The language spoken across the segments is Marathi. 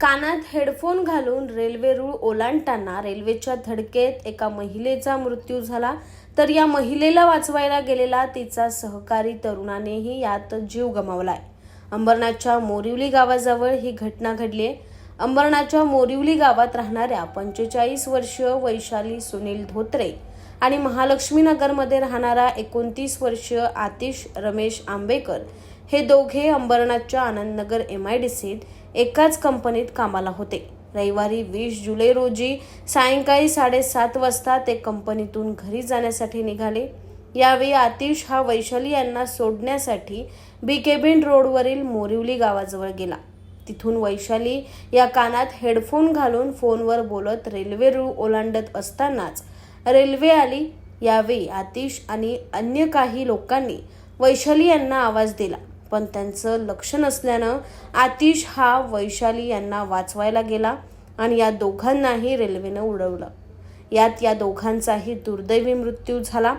कानात हेडफोन घालून रेल्वे रूळ ओलांडताना रेल्वेच्या धडकेत एका महिलेचा मृत्यू झाला. तर या महिलेला वाचवायला गेलेला तिचा सहकारी तरुणानेही यात जीव गमावलाय. अंबरनाथच्या मोरिवली गावाजवळ ही घटना घडली आहे. अंबरनाथच्या मोरिवली गावात राहणाऱ्या पंचेचाळीस वर्षीय वैशाली सुनील धोत्रे आणि महालक्ष्मीनगरमध्ये राहणारा एकोणतीस वर्षीय आतिश रमेश आंबेकर हे दोघे अंबरनाथच्या आनंदनगर एम आय डी सीत एकाच कंपनीत कामाला होते. रविवारी वीस जुलै रोजी सायंकाळी साडेसात वाजता ते कंपनीतून घरी जाण्यासाठी निघाले. यावेळी आतिश हा वैशाली यांना सोडण्यासाठी बी केबिन रोडवरील मोरिवली गावाजवळ गेला. तिथून वैशाली या कानात हेडफोन घालून फोनवर बोलत रेल्वे रूळ ओलांडत असतानाच रेल्वे आली. यावेळी आतिश आणि अन्य काही लोकांनी वैशाली यांना आवाज दिला. पण त्यांचं लक्ष नसल्यानं आतिश हा वैशाली यांना वाचवायला गेला आणि या दोघांनाही रेल्वेनं उडवलं. यात या दोघांचाही दुर्दैवी मृत्यू झाला.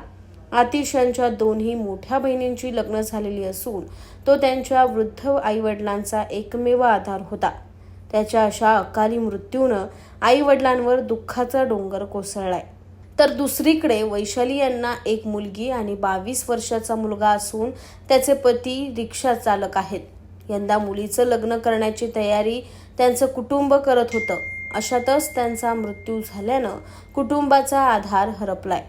आतिश यांच्या दोन्ही मोठ्या बहिणींची लग्न झालेली असून तो त्यांच्या वृद्ध आईवडिलांचा एकमेव आधार होता. त्याच्या अशा अकाली मृत्यूनं आईवडिलांवर दुःखाचा डोंगर कोसळलाय. तर दुसरीकडे वैशाली यांना एक मुलगी आणि बावीस वर्षाचा मुलगा असून त्याचे पती रिक्षा चालक आहेत. यंदा मुलीचं लग्न करण्याची तयारी त्यांचं कुटुंब करत होतं. अशातच त्यांचा मृत्यू झाल्यानं कुटुंबाचा आधार हरपलाय.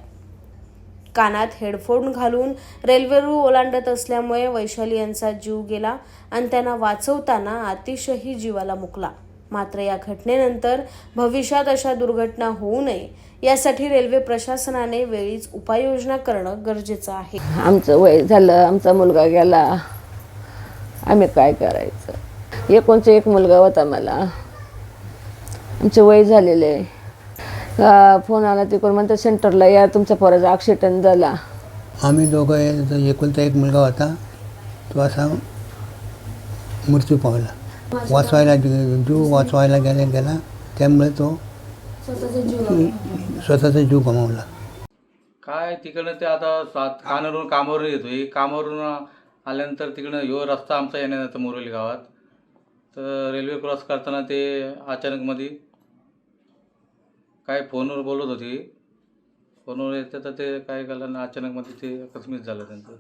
कानात हेडफोन घालून रेल्वे ओलांडत असल्यामुळे वैशाली यांचा जीव गेला आणि त्यांना वाचवताना अतिशयही जीवाला मुकला. मात्र या घटनेनंतर भविष्यात अशा दुर्घटना होऊ नये. यासाठी रेल्वे प्रशासनाने वेळीच उपाययोजना करणं गरजेचं आहे. आमचं वय झालं आमचा मुलगा गेला. आम्ही काय करायचं? एकोणचा एक मुलगा होता मला. आमचे वय झालेले का फोन आला तिकडून म्हणतात सेंटरला या तुमच्या पोराचा ॲक्सिडेंट झाला. आम्ही दोघं आहे, एकुलता एक मुलगा होता. तो असा मृत्यू पावला. वाचवायला ज- जीव वाचवायला गेला गेला त्यामुळे तो स्वतःचा जीव गमावला. काय तिकडनं ते आता सात कानावरून कामावरून येतोय कामावरून आल्यानंतर तिकडनं ह्यो रस्ता आमचा येण्याचा मोरवली गावात. तर रेल्वे क्रॉस करताना ते अचानकमध्ये काय फोनवर बोलत होती. फोनवर येतं तर ते काय झालं ना अचानकमध्ये ते अकस्मित झालं त्यांचं.